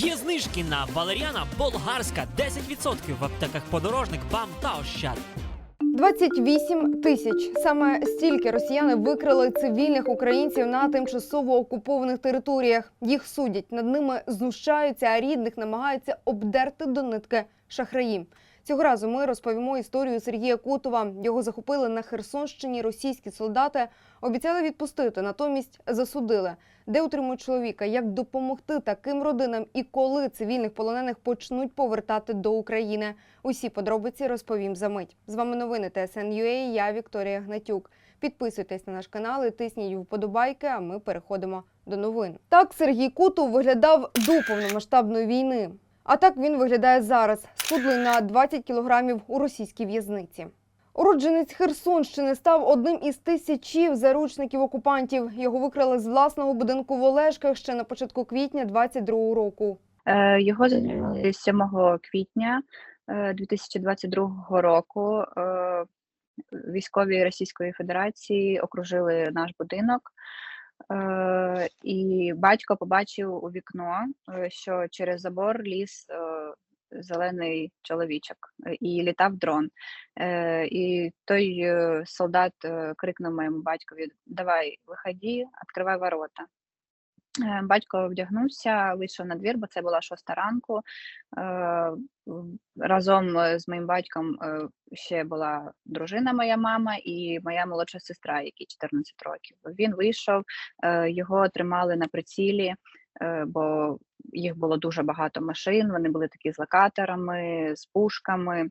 Є знижки на валеріана болгарська 10% в аптеках подорожник, бам та ощад. 28 тисяч. Саме стільки росіяни викрили цивільних українців на тимчасово окупованих територіях. Їх судять, над ними знущаються, а рідних намагаються обдерти до нитки шахраї. Цього разу ми розповімо історію Сергія Котова. Його захопили на Херсонщині російські солдати. Обіцяли відпустити, натомість засудили. Де утримують чоловіка, як допомогти таким родинам і коли цивільних полонених почнуть повертати до України. Усі подробиці розповім за мить. З вами новини ТСН.UA, Я Вікторія Гнатюк. Підписуйтесь на наш канал і тисніть вподобайки. А ми переходимо до новин. Так Сергій Кутов виглядав до повномасштабної війни. А так він виглядає зараз, схудлий на 20 кілограмів у російській в'язниці. Уродженець Херсонщини став одним із тисячів заручників окупантів. Його викрали з власного будинку в Олешках ще на початку квітня 22-го року. Е, Його затримали 7 квітня е, 2022 року. Е, Військові Російської Федерації окружили наш будинок, Е, і батько побачив у вікно, е, що через забор ліз е, зелений чоловічок і літав дрон. Е, І той солдат крикнув моєму батькові: Давай, виходи, відкривай ворота. Е, Батько вдягнувся, вийшов на двір, бо це була шоста ранку. Е, Разом е, з моїм батьком ще була дружина, моя мама, і моя молодша сестра, якій 14 років. Він вийшов, його тримали на прицілі, бо їх було дуже багато машин. Вони були такі з локаторами, з пушками.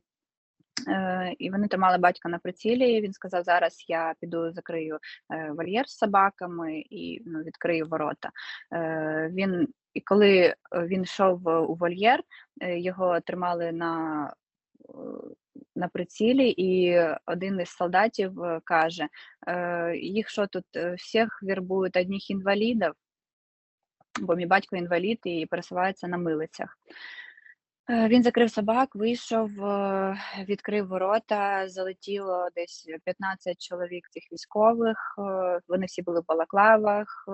Е, І вони тримали батька на прицілі. Він сказав: зараз я піду закрию е, вольєр з собаками і ну, відкрию ворота. Е, Він і коли він йшов у вольєр, його тримали на, на прицілі, і один із солдатів каже: їх що тут всіх вірбують одних інвалідів, бо мій батько інвалід і пересувається на милицях. Е, Він закрив собак, вийшов, е, відкрив ворота, залетіло десь 15 чоловік цих військових. е, Вони всі були в балаклавах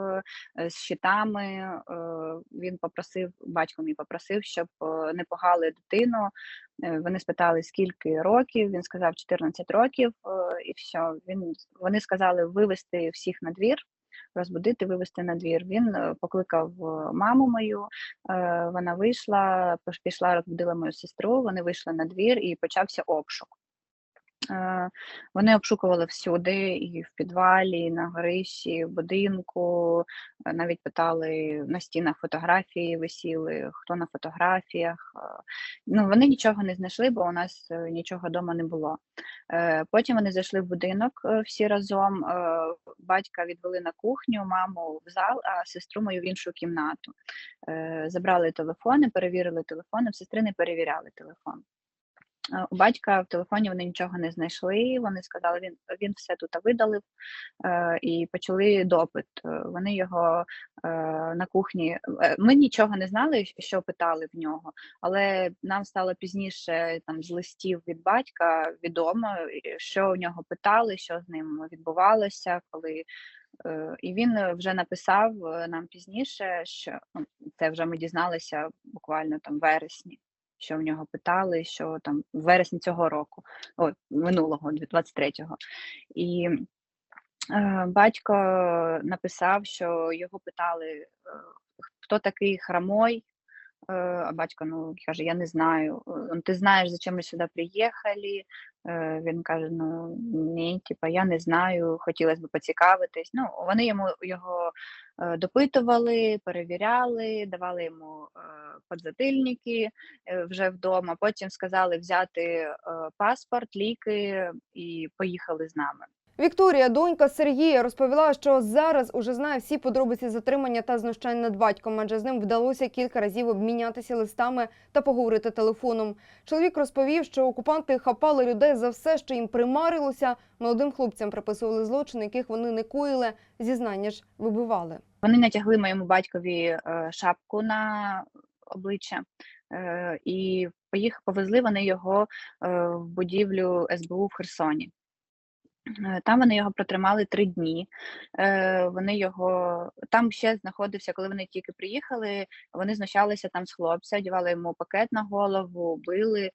з щитами. Він попросив, батько мій попросив, щоб не пугали дитину. Вони спитали, скільки років. Він сказав 14 років, і все. Він вони сказали вивести всіх на двір. Розбудити, вивести на двір. Він е, покликав е, маму мою, Е, Вона вийшла, пішла, розбудила мою сестру. Вони вийшли на двір і почався обшук. Е, Вони обшукували всюди, і в підвалі, і на горищі, в будинку. Е, Навіть питали на стінах фотографії висіли, хто на фотографіях. Е, Ну, вони нічого не знайшли, бо у нас нічого вдома не було. Потім вони зайшли в будинок всі разом. Батька відвели на кухню, маму в зал, а сестру мою в іншу кімнату. Забрали телефони, перевірили телефони, сестри не перевіряли телефон. Е, У батька в телефоні вони нічого не знайшли. Вони сказали, він він все тут видалив е, і почали допит. Е, Вони його на кухні. Ми нічого не знали, що питали в нього, але нам стало пізніше там з листів від батька відомо, що у нього питали, що з ним відбувалося, коли. І він вже написав нам пізніше, що ну, це вже ми дізналися буквально там вересні що в нього питали, що там в вересні цього року, о, минулого, 23-го. І е, батько написав, що його питали, е, хто такий хромой. Е, А батько ну, каже: Я не знаю. Е, Ти знаєш, зачем ми сюди приїхали? Е, Він каже: Ну ні, типа, я не знаю, хотілося б поцікавитись. Ну, вони йому його е, допитували, перевіряли, давали йому е, подзатильники е, вже вдома. Потім сказали взяти паспорт, ліки і поїхали з нами. Вікторія, донька Сергія, розповіла, що зараз уже знає всі подробиці затримання та знущань над батьком, адже з ним вдалося кілька разів обмінятися листами та поговорити телефоном. Чоловік розповів, що окупанти хапали людей за все, що їм примарилося. Молодим хлопцям приписували злочини, яких вони не коїли. Зізнання ж вибивали. Вони натягли моєму батькові е, шапку на обличчя е, і поїх, повезли вони його е, в будівлю СБУ в Херсоні. Е, Там вони його протримали три дні. Е, Вони його там ще знаходився, коли вони тільки приїхали. Вони знущалися там з хлопця, одягали йому пакет на голову, били.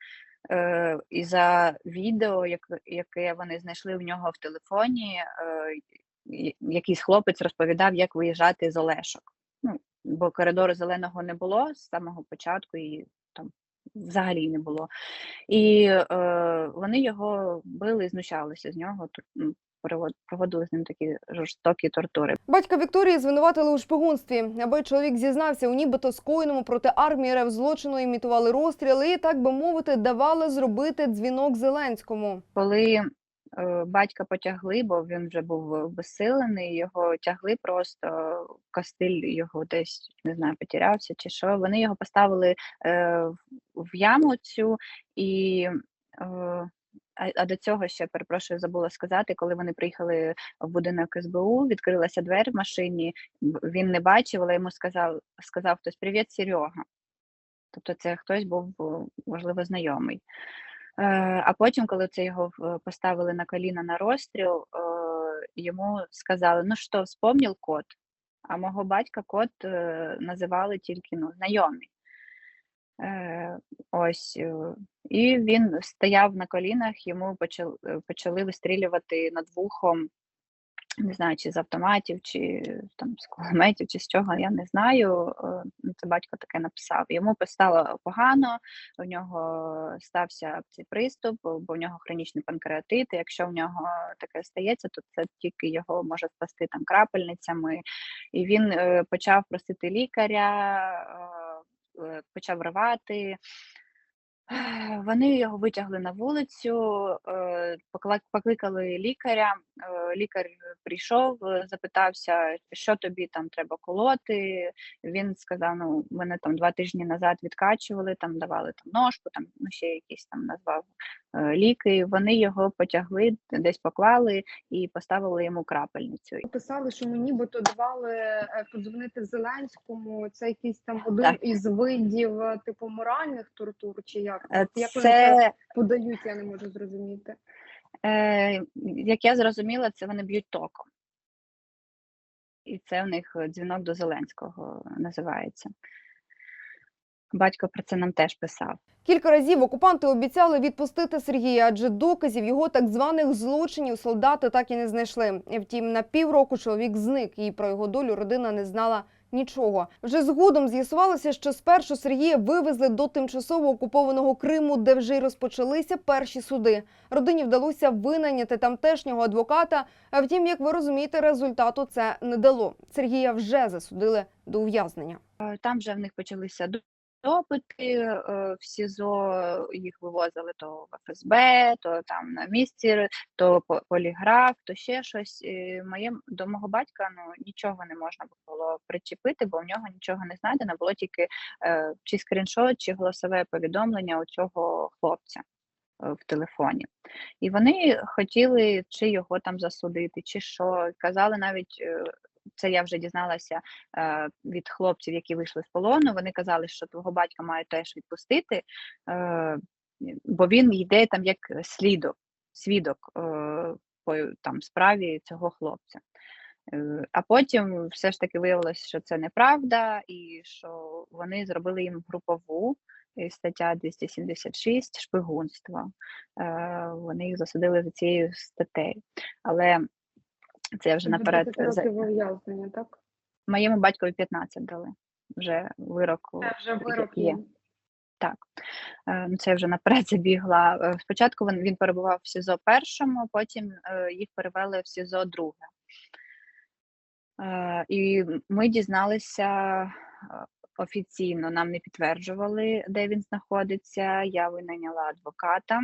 Е, І за відео, яке вони знайшли в нього в телефоні, якийсь хлопець розповідав, як виїжджати з Олешок. Ну, бо коридору зеленого не було з самого початку, і там взагалі не було. І е, вони його били, і знущалися з нього, ту- проводили з ним такі жорстокі тортури. Батька Вікторії звинуватили у шпигунстві. Аби чоловік зізнався у нібито скоєному проти армії РФ злочину, імітували розстріли і, так би мовити, давали зробити дзвінок Зеленському. Коли батька потягли, бо він вже був обезсилений, його тягли просто костиль його десь не знаю, потерявся чи що. Вони його поставили е, в- яму цю і. Е, а, до цього ще перепрошую, забула сказати, коли вони приїхали в будинок СБУ, відкрилася двері в машині. Він не бачив, але йому сказав, сказав хтось Привіт, Серега. Тобто це хтось був, о, можливо, знайомий. Е, А потім, коли це його поставили на коліна на розстріл, е, йому сказали: ну що, вспомнив кот? А мого батька код е, називали тільки ну, знайомі. Е, Ось. е, І він стояв на колінах, йому почали вистрілювати над вухом. Не знаю, чи з автоматів, чи там з кулеметів, чи з чого, я не знаю. Е, ну, Це батько таке написав. Йому стало погано, у нього стався цей приступ, бо в нього хронічний панкреатит. і Якщо в нього таке стається, то це тільки його може спасти там крапельницями. І він е, почав просити лікаря, е, почав рвати. Вони його витягли на вулицю, е, покликали лікаря. е, Лікар прийшов, е, запитався, що тобі там треба колоти. Він сказав: ну, мене там два тижні назад відкачували, там давали там ножку, там ну ще якісь там назвав ліки. Вони його потягли, десь поклали і поставили йому крапельницю. Писали, що ми нібито давали подзвонити Зеленському. Це якийсь там один Так. із видів типу моральних тортур, чи як? Е, Як це Це подають, я не можу зрозуміти. Е, як я зрозуміла, це вони б'ють током. І це в них е, дзвінок до Зеленського називається. Батько про це нам теж писав. Кілька разів окупанти обіцяли відпустити Сергія, адже доказів його так званих злочинів солдати так і не знайшли. Втім, на півроку чоловік зник, і про його долю родина не знала нічого. Вже згодом з'ясувалося, що спершу Сергія вивезли до тимчасово окупованого Криму, де вже й розпочалися перші суди. Родині вдалося винайняти тамтешнього адвоката. А втім, як ви розумієте, результату це не дало. Сергія вже засудили до ув'язнення. Е, Там вже в них почалися допити е, в СІЗО, їх вивозили то в ФСБ, то там на місці, то по- поліграф, то ще щось. Моє, до мого батька ну, нічого не можна було причепити, бо в нього нічого не знайдено, було тільки е, чи скріншот, чи голосове повідомлення у цього хлопця е, в телефоні. І вони хотіли чи його там засудити, чи що. Казали навіть. Е, Це я вже дізналася е, від хлопців, які вийшли з полону. Вони казали, що твого батька мають теж відпустити, е, бо він йде там як слідок, свідок е, по там справі цього хлопця. Е, А потім все ж таки виявилося, що це неправда, і що вони зробили їм групову стаття 276 шпигунство. Е, Вони їх засудили за цією статтею. Але це я вже наперед ув'язнення, так? Моєму батькові 15 дали. Вже вирок Це вже вирок є. Так. Е, ну, Це я вже наперед забігла. Е, Спочатку він, він перебував в СІЗО першому, потім е, їх перевели в СІЗО друге. Е, І ми дізналися офіційно, нам не підтверджували, де він знаходиться. Я винайняла адвоката,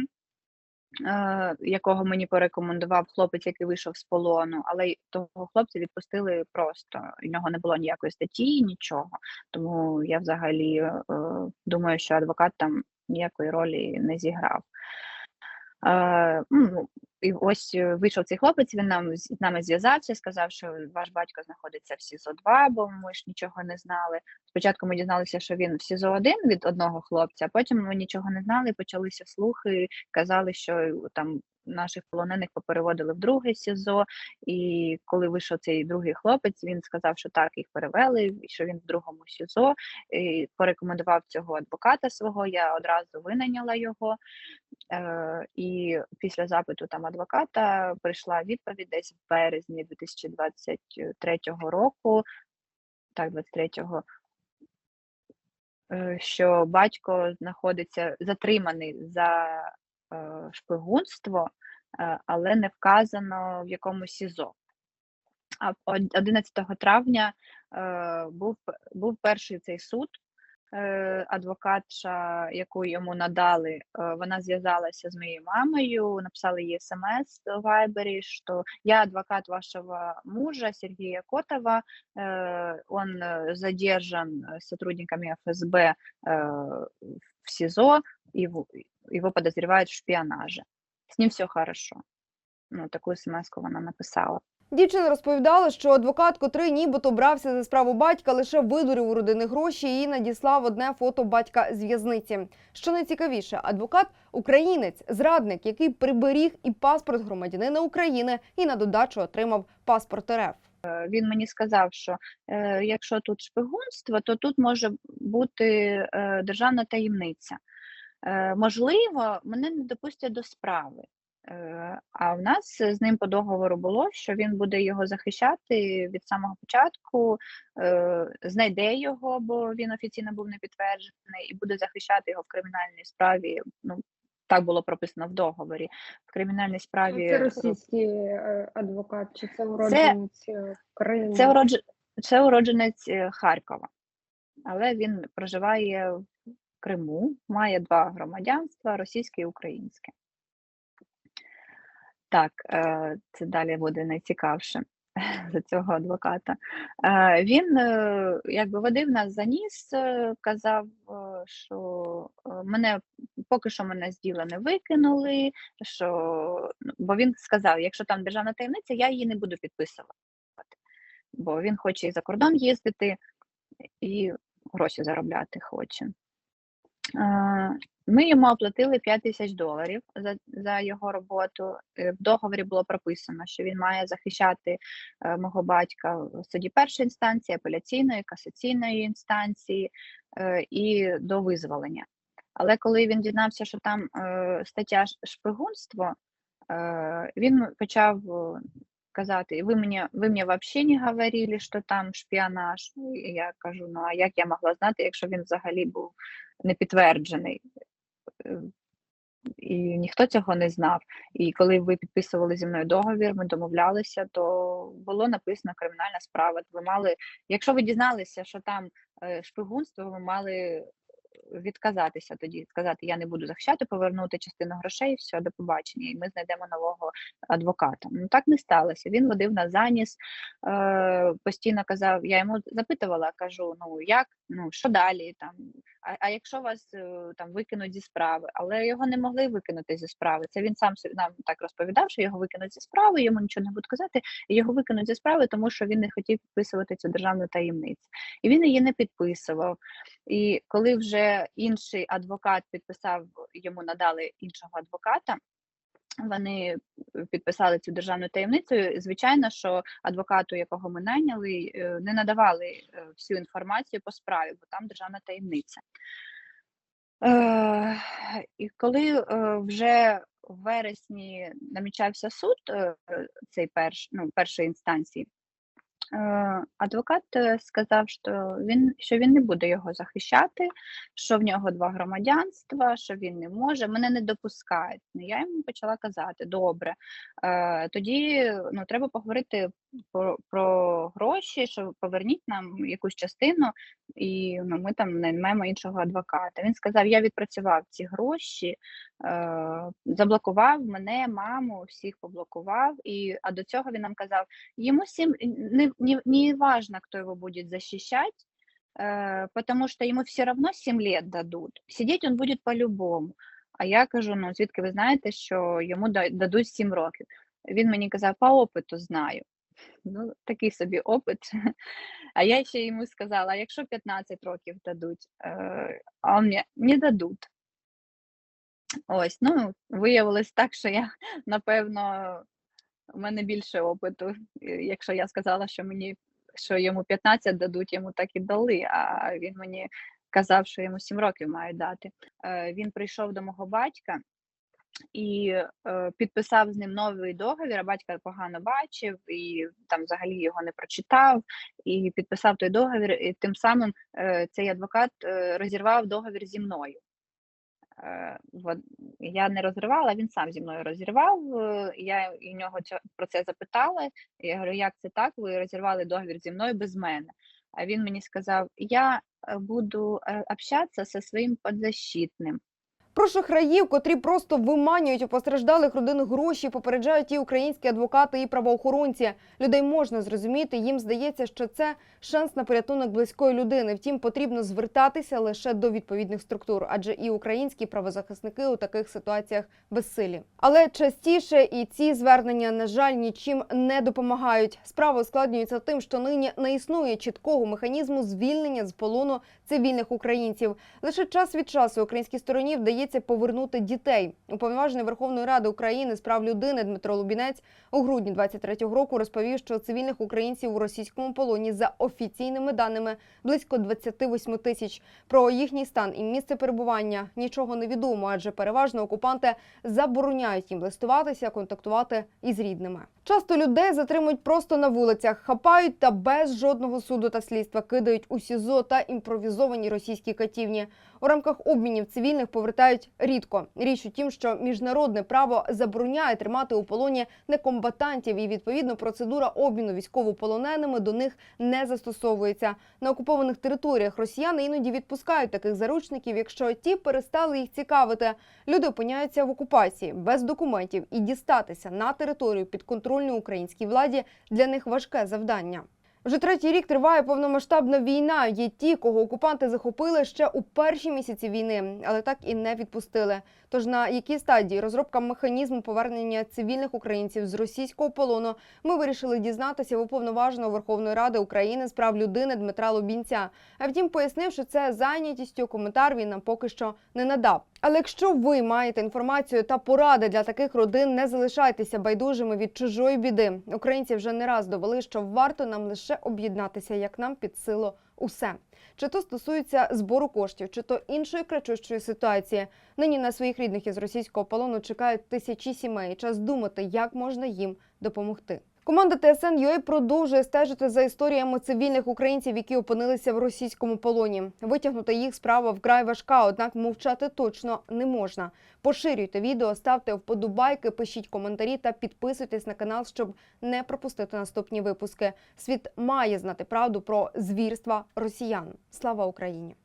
якого мені порекомендував хлопець, який вийшов з полону, але того хлопця відпустили просто. У нього не було ніякої статті, нічого. Тому я взагалі е, думаю, що адвокат там ніякої ролі не зіграв. Е, ну, і ось е, вийшов цей хлопець, він нам з нами зв'язався, сказав, що ваш батько знаходиться в СІЗО 2, бо ми ж нічого не знали. Спочатку ми дізналися, що він в СІЗО 1 від одного хлопця, потім ми нічого не знали, почалися слухи, казали, що там наших полонених попереводили в друге СІЗО. І коли вийшов цей другий хлопець, він сказав, що так, їх перевели, що він в другому СІЗО. І порекомендував цього адвоката свого. Я одразу винайняла його. Е, і після запиту там адвоката прийшла відповідь десь в березні 2023 року. Так, 23-го, е, що батько знаходиться затриманий за шпигунство, е, але не вказано в якому СІЗО. А 11 травня е, був, був перший цей суд. Е, Адвокатша, яку йому надали, е, вона зв'язалася з моєю мамою, написала їй смс в Вайбері, що я адвокат вашего мужа Сергея Котова, э, он э, задержан э, сотрудниками ФСБ э, в СИЗО, его, его подозревают в шпионаже. С ним все хорошо. Ну, таку смс вона написала. Дівчина розповідала, що адвокат, котрий нібито брався за справу батька, лише видурив у родини гроші і надіслав одне фото батька з в'язниці. Що найцікавіше, адвокат українець, зрадник, який приберіг і паспорт громадянина України, і на додачу отримав паспорт РФ. Е, Він мені сказав, що е, якщо тут шпигунство, то тут може бути е, державна таємниця. Е, можливо, мене не допустять до справи. Е, а в нас з ним по договору було, що він буде його захищати від самого початку, е, знайде його, бо він офіційно був не підтверджений, і буде захищати його в кримінальній справі. Ну, так було прописано в договорі. В кримінальній справі Це російський е, адвокат, чи це уродженець е, країни? Це, уродж... це уродженець е, Харкова, але він проживає в Криму, має два громадянства російське і українське. Так, е, це далі буде найцікавше за цього адвоката. Е, Він е, якби водив нас за ніс, казав, що мене поки що мене з діла не викинули, що ну, бо він сказав, якщо там державна таємниця, я її не буду підписувати бо він хоче і за кордон їздити, і гроші заробляти хоче. Ми йому оплатили 5 тисяч доларів за, за його роботу. Е, В договорі було прописано, що він має захищати е, мого батька в суді першої інстанції, апеляційної, касаційної інстанції е, і до визволення. Але коли він дізнався, що там стаття шпигунство, він почав е, казати, ви мені, ви мені взагалі не говорили, що там шпіонаж. Ну, і я кажу, ну а як я могла знати, якщо він взагалі був не підтверджений? Е, І ніхто цього не знав. І коли ви підписували зі мною договір, ми домовлялися, то було написано кримінальна справа. Ви мали, якщо ви дізналися, що там е, шпигунство, ви мали відказатися тоді, сказати, я не буду захищати, повернути частину грошей, все, до побачення, і ми знайдемо нового адвоката. Ну так не сталося. Він водив на заніс, е, постійно казав, я йому запитувала, кажу: ну як, ну що далі? Там, а, а якщо вас е, там викинуть зі справи, але його не могли викинути зі справи. Це він сам нам так розповідав, що його викинуть зі справи, йому нічого не будуть казати, його викинуть зі справи, тому що він не хотів підписувати цю державну таємницю. І він її не підписував. І коли вже інший адвокат підписав, йому надали іншого адвоката. Вони підписали цю державну таємницю. Звичайно, що адвокату, якого ми найняли, е, не надавали е, всю інформацію по справі, бо там державна таємниця. Е, і коли е, вже в вересні намічався суд, е, цей перш, ну, першої інстанції, Е, Адвокат е, сказав, що він, що він не буде його захищати, що в нього два громадянства, що він не може, мене не допускають. Ну, я йому почала казати: добре, е, тоді ну, треба поговорити про, про гроші, що поверніть нам якусь частину, і ну, ми там наймемо іншого адвоката. Він сказав: я відпрацював ці гроші, е, заблокував мене, маму, всіх поблокував. І, а до цього він нам казав, ему всем не, не, не важно, кто его будет защищать, э, потому что ему все равно 7 лет дадут. Сидеть он будет по-любому. А я кажу: ну звідки ви знаєте, що йому дадуть 7 років? Він мені казав, по опиту знаю. Ну, такий собі опит. А я ще йому сказала: якщо 15 років дадуть, Е, а мені не дадуть. Ось, ну, виявилось так, що я, напевно, у мене більше опиту. Якщо я сказала, що мені що йому 15 дадуть, йому так і дали, а він мені казав, що йому 7 років мають дати. Е, Він прийшов до мого батька і е, підписав з ним новий договір. А батька погано бачив і там взагалі його не прочитав. І підписав той договір. І тим самим е, цей адвокат е, розірвав договір зі мною. Е, я не розривала, він сам зі мною розірвав. е, Я і нього про це запитала. Я говорю, як це так? Ви розірвали договір зі мною без мене. А він мені сказав: Я е, буду общатися зі своїм підзащитним. Про шахраїв, котрі просто виманюють у постраждалих родин гроші, попереджають і українські адвокати, і правоохоронці. Людей можна зрозуміти. Їм здається, що це шанс на порятунок близької людини. Втім, потрібно звертатися лише до відповідних структур, адже і українські правозахисники у таких ситуаціях безсилі. Але частіше і ці звернення, на жаль, нічим не допомагають. Справа ускладнюється тим, що нині не існує чіткого механізму звільнення з полону цивільних українців. Лише час від часу українській стороні вдається повернути дітей. Уповноважений Верховної Ради України з прав людини Дмитро Лубінець у грудні 23-го року розповів, що цивільних українців у російському полоні за офіційними даними близько 28 тисяч. Про їхній стан і місце перебування нічого не відомо, адже переважно окупанти забороняють їм листуватися, контактувати із рідними. Часто людей затримують просто на вулицях, хапають та без жодного суду та слідства кидають у СІЗО та імпровізовані російські катівні. У рамках обмінів цивільних повертають рідко. Річ у тім, що міжнародне право забороняє тримати у полоні некомбатантів, і відповідно процедура обміну військовополоненими до них не застосовується. На окупованих територіях росіяни іноді відпускають таких заручників, якщо ті перестали їх цікавити. Люди опиняються в окупації без документів і дістатися на територію підконтрольної українській владі для них важке завдання. Вже третій рік триває повномасштабна війна. Є ті, кого окупанти захопили ще у перші місяці війни, але так і не відпустили. Тож на якій стадії розробка механізму повернення цивільних українців з російського полону ми вирішили дізнатися в уповноваженого Верховної Ради України з прав людини Дмитра Лубінця. А втім, пояснив, що це зайнятістю коментар він нам поки що не надав. Але якщо ви маєте інформацію та поради для таких родин, не залишайтеся байдужими від чужої біди. Українці вже не раз довели, що варто нам лише об'єднатися, як нам під силу усе. Чи то стосується збору коштів, чи то іншої кричущої ситуації. Нині на своїх рідних із російського полону чекають тисячі сімей. Час думати, як можна їм допомогти. Команда ТСН.UA продовжує стежити за історіями цивільних українців, які опинилися в російському полоні. Витягнути їх справа вкрай важка, однак мовчати точно не можна. Поширюйте відео, ставте вподобайки, пишіть коментарі та підписуйтесь на канал, щоб не пропустити наступні випуски. Світ має знати правду про звірства росіян. Слава Україні!